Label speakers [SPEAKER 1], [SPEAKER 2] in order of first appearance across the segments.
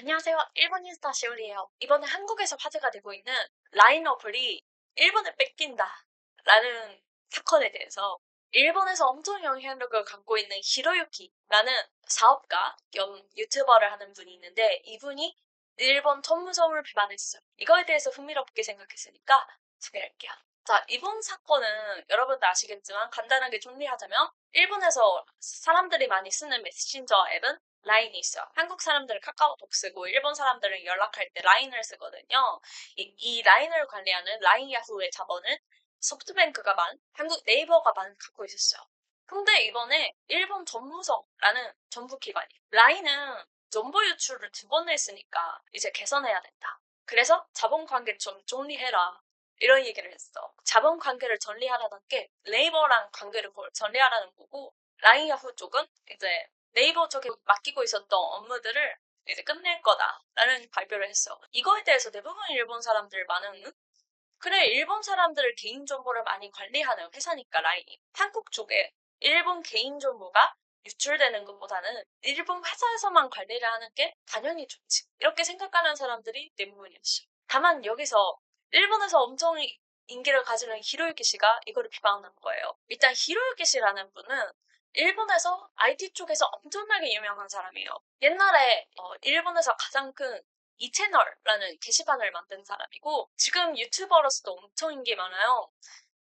[SPEAKER 1] 안녕하세요. 일본 인스타 시오리예요. 이번에 한국에서 화제가 되고 있는 라인 어플이 일본에 뺏긴다 라는 사건에 대해서 일본에서 엄청 영향력을 갖고 있는 히로유키라는 사업가 겸 유튜버를 하는 분이 있는데 이분이 일본 천무성을 비판했어요. 이거에 대해서 흥미롭게 생각했으니까 소개할게요. 자, 이번 사건은 여러분도 아시겠지만 간단하게 정리하자면 일본에서 사람들이 많이 쓰는 메신저 앱은 라인이 있어요. 한국 사람들은 카카오톡 쓰고 일본 사람들은 연락할 때 라인을 쓰거든요. 이, 이 라인을 관리하는 라인 야후의 자본은 소프트뱅크가 만 한국 네이버가 만 갖고 있었어요. 근데 이번에 일본 전무성라는 정부기관이 라인은 정보 유출을 두 번 했으니까 이제 개선해야 된다. 그래서 자본관계 좀 정리해라. 이런 얘기를 했어. 자본관계를 정리하라는 게 네이버랑 관계를 정리하라는 거고 라인 야후 쪽은 이제 네이버 쪽에 맡기고 있었던 업무들을 이제 끝낼 거다라는 발표를 했어. 이거에 대해서 대부분 일본 사람들 많은 그래 일본 사람들을 개인 정보를 많이 관리하는 회사니까 라인이 한국 쪽에 일본 개인 정보가 유출되는 것보다는 일본 회사에서만 관리를 하는 게 당연히 좋지. 이렇게 생각하는 사람들이 대부분이었어. 다만 여기서 일본에서 엄청 인기를 가지는 히로유키 씨가 이거를 비방한 거예요. 일단 히로유키 씨라는 분은 일본에서 IT 쪽에서 엄청나게 유명한 사람이에요. 옛날에 어, 일본에서 가장 큰 이채널라는 게시판을 만든 사람이고 지금 유튜버로서도 엄청 인기 많아요.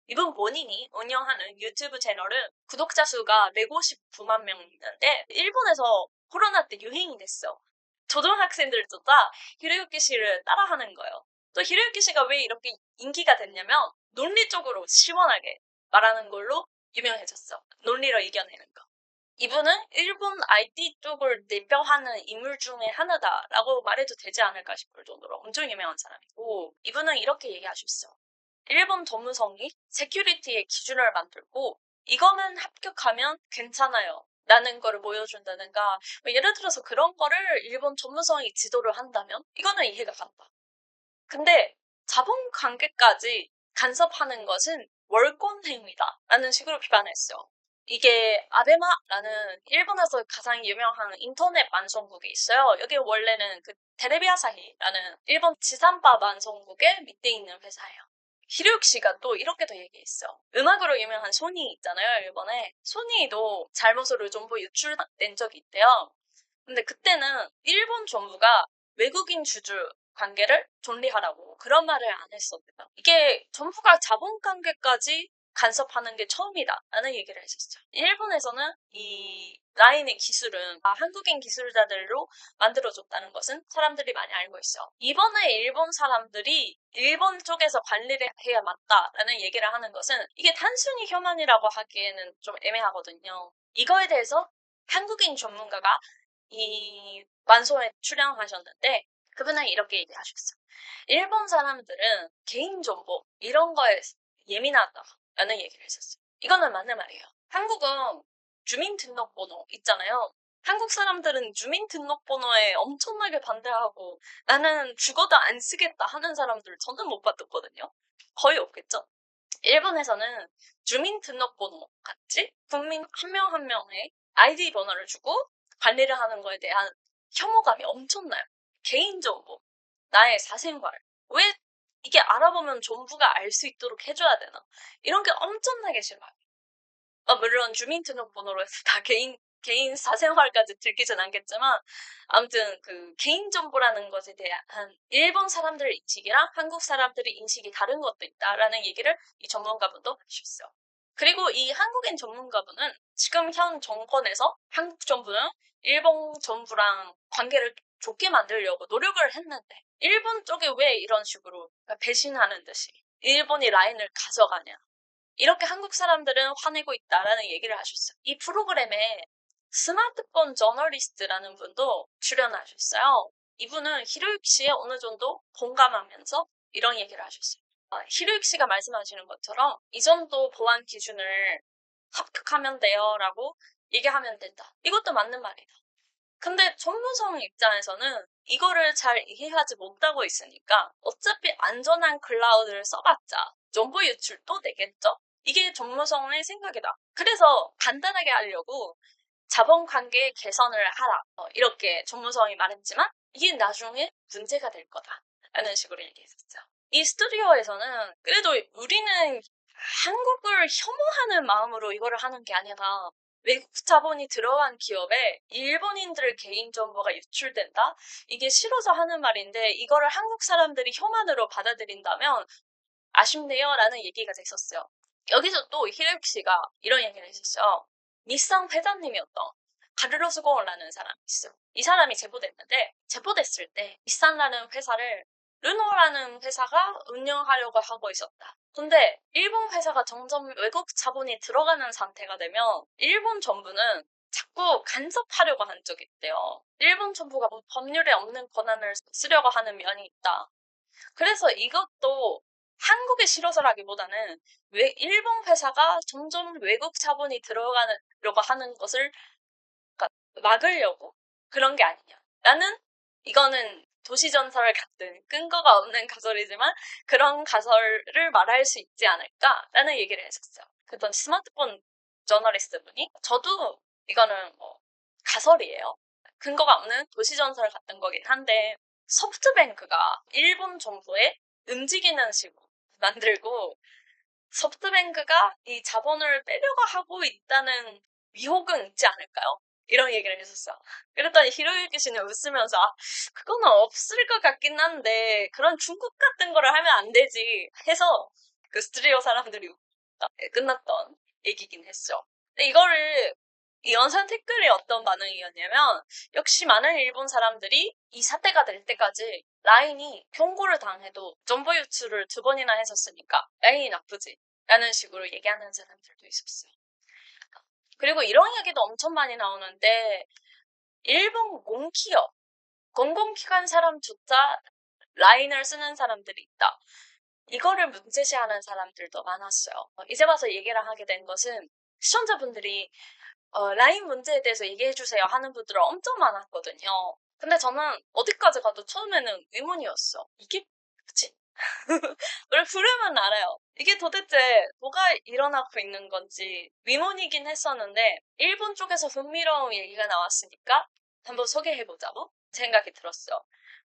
[SPEAKER 1] 이분 본인이 운영하는 유튜브 채널은 구독자 수가 159만 명 있는데 일본에서 코로나 때 유행이 됐어. 초등학생들조차 히로유키 씨를 따라하는 거예요. 또 히로유키 씨가 왜 이렇게 인기가 됐냐면 논리적으로 시원하게 말하는 걸로 유명해졌어. 논리로 이겨내는 거. 이분은 일본 IT 쪽을 대표하는 인물 중에 하나다라고 말해도 되지 않을까 싶을 정도로 엄청 유명한 사람이고 이분은 이렇게 얘기하셨어. 일본 전무성이 세큐리티의 기준을 만들고 이거만 합격하면 괜찮아요. 라는 거를 보여준다든가 뭐 예를 들어서 그런 거를 일본 전무성이 지도를 한다면 이거는 이해가 간다. 근데 자본 관계까지 간섭하는 것은 월권행위다 라는 식으로 비판했어요. 이게 아베마라는 일본에서 가장 유명한 인터넷 방송국이 있어요. 여기 원래는 그 테레비아사히라는 일본 지산바 방송국의 밑에 있는 회사예요. 히루육 씨가 또 이렇게도 얘기했어. 음악으로 유명한 소니 있잖아요, 일본에. 소니도 잘못으로 정보 유출된 적이 있대요. 근데 그때는 일본 정부가 외국인 주주 관계를 존리하라고 그런 말을 안 했었대요. 이게 정부가 자본 관계까지 간섭하는 게 처음이다 라는 얘기를 했었죠. 일본에서는 이 라인의 기술은 한국인 기술자들로 만들어졌다는 것은 사람들이 많이 알고 있어. 이번에 일본 사람들이 일본 쪽에서 관리를 해야 맞다라는 얘기를 하는 것은 이게 단순히 혐한이라고 하기에는 좀 애매하거든요. 이거에 대해서 한국인 전문가가 이 완소에 출연하셨는데 그분은 이렇게 얘기하셨어. 일본 사람들은 개인정보 이런 거에 예민하다라는 얘기를 했었어요. 이거는 맞는 말이에요. 한국은 주민등록번호 있잖아요. 한국 사람들은 주민등록번호에 엄청나게 반대하고 나는 죽어도 안 쓰겠다 하는 사람들 저는 못 봤거든요. 거의 없겠죠. 일본에서는 주민등록번호 같이 국민 한 명한 한 명의 아이디 번호를 주고 관리를 하는 거에 대한 혐오감이 엄청나요. 개인정보, 나의 사생활, 왜 이게 알아보면 정부가 알 수 있도록 해줘야 되나? 이런 게 엄청나게 싫어요. 어, 물론 주민등록번호로 해서 다 개인 개인 사생활까지 들키진 않겠지만 아무튼 그 개인 정보라는 것에 대한 일본 사람들의 인식이랑 한국 사람들의 인식이 다른 것도 있다라는 얘기를 이 전문가분도 하셨어요. 그리고 이 한국인 전문가분은 지금 현 정권에서 한국 정부는 일본 정부랑 관계를 좋게 만들려고 노력을 했는데 일본 쪽에 왜 이런 식으로 배신하는 듯이 일본이 라인을 가져가냐 이렇게 한국 사람들은 화내고 있다라는 얘기를 하셨어요. 이 프로그램에 스마트폰 저널리스트라는 분도 출연하셨어요. 이분은 히로유키 씨에 어느 정도 공감하면서 이런 얘기를 하셨어요. 어, 히로유키 씨가 말씀하시는 것처럼 이 정도 보안 기준을 합격하면 돼요 라고 얘기하면 된다. 이것도 맞는 말이다. 근데 전문성 입장에서는 이거를 잘 이해하지 못하고 있으니까 어차피 안전한 클라우드를 써봤자 정보 유출 또 되겠죠? 이게 전문성의 생각이다. 그래서 간단하게 하려고 자본 관계 개선을 하라. 어, 이렇게 전문성이 말했지만 이게 나중에 문제가 될 거다. 라는 식으로 얘기했었죠. 이 스튜디오에서는 그래도 우리는 한국을 혐오하는 마음으로 이거를 하는 게 아니라 외국 자본이 들어간 기업에 일본인들 개인 정보가 유출된다? 이게 싫어서 하는 말인데 이거를 한국 사람들이 혐한으로 받아들인다면 아쉽네요 라는 얘기가 됐었어요. 여기서 또 히로유키 씨가 이런 얘기를 했었어요. 미상 회장님이었던 가르로스 고원라는 사람이 있어요. 이 사람이 제보됐는데 제보됐을 때 미상라는 회사를 르노라는 회사가 운영하려고 하고 있었다. 근데 일본 회사가 점점 외국 자본이 들어가는 상태가 되면 일본 정부는 자꾸 간섭하려고 한 적이 있대요. 일본 정부가 뭐 법률에 없는 권한을 쓰려고 하는 면이 있다. 그래서 이것도 한국에 싫어서라기보다는 왜 일본 회사가 점점 외국 자본이 들어가려고 하는 것을 막으려고 그런 게 아니냐. 라는 이거는 도시전설을 같은 끈거가 없는 가설이지만 그런 가설을 말할 수 있지 않을까라는 얘기를 했었어요. 그던 스마트폰 저널리스트 분이 저도 이거는 뭐 가설이에요. 근거가 없는 도시전설 같은 거긴 한데 소프트뱅크가 일본 정부에 움직이는 식으로 만들고 소프트뱅크가 이 자본을 빼려고 하고 있다는 위혹은 있지 않을까요? 이런 얘기를 했었어. 그랬더니 히로유키 씨는 웃으면서 아, 그거는 없을 것 같긴 한데 그런 중국 같은 거를 하면 안 되지 해서 그 스튜디오 사람들이 끝났던 얘기긴 했죠. 근데 이거를 이 영상 댓글에 어떤 반응이었냐면 역시 많은 일본 사람들이 이 사태가 될 때까지 라인이 경고를 당해도 정보 유출을 두 번이나 했었으니까 라인이 나쁘지 라는 식으로 얘기하는 사람들도 있었어요. 그리고 이런 이야기도 엄청 많이 나오는데 일본 공기업, 공공기관 사람조차 라인을 쓰는 사람들이 있다. 이거를 문제시하는 사람들도 많았어요. 이제 와서 얘기를 하게 된 것은 시청자분들이 어, 라인 문제에 대해서 얘기해주세요 하는 분들 엄청 많았거든요. 근데 저는 어디까지 가도 처음에는 의문이었어. 이게 뭐지? 노래 부르면 알아요. 이게 도대체 뭐가 일어나고 있는 건지 위문이긴 했었는데 일본 쪽에서 흥미로운 얘기가 나왔으니까 한번 소개해보자고 생각이 들었어요.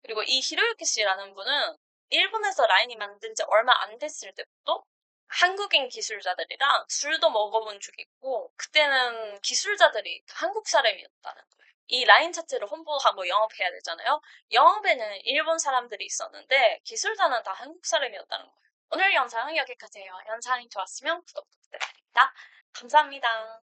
[SPEAKER 1] 그리고 이 히로유키 씨라는 분은 일본에서 라인이 만든 지 얼마 안 됐을 때부터 한국인 기술자들이랑 술도 먹어본 적이 있고 그때는 기술자들이 한국 사람이었다는 거예요. 이 라인 자체를 홍보하고 영업해야 되잖아요. 영업에는 일본 사람들이 있었는데 기술자는 다 한국 사람이었다는 거예요. 오늘 영상은 여기까지예요. 영상이 좋았으면 구독 부탁드립니다. 감사합니다.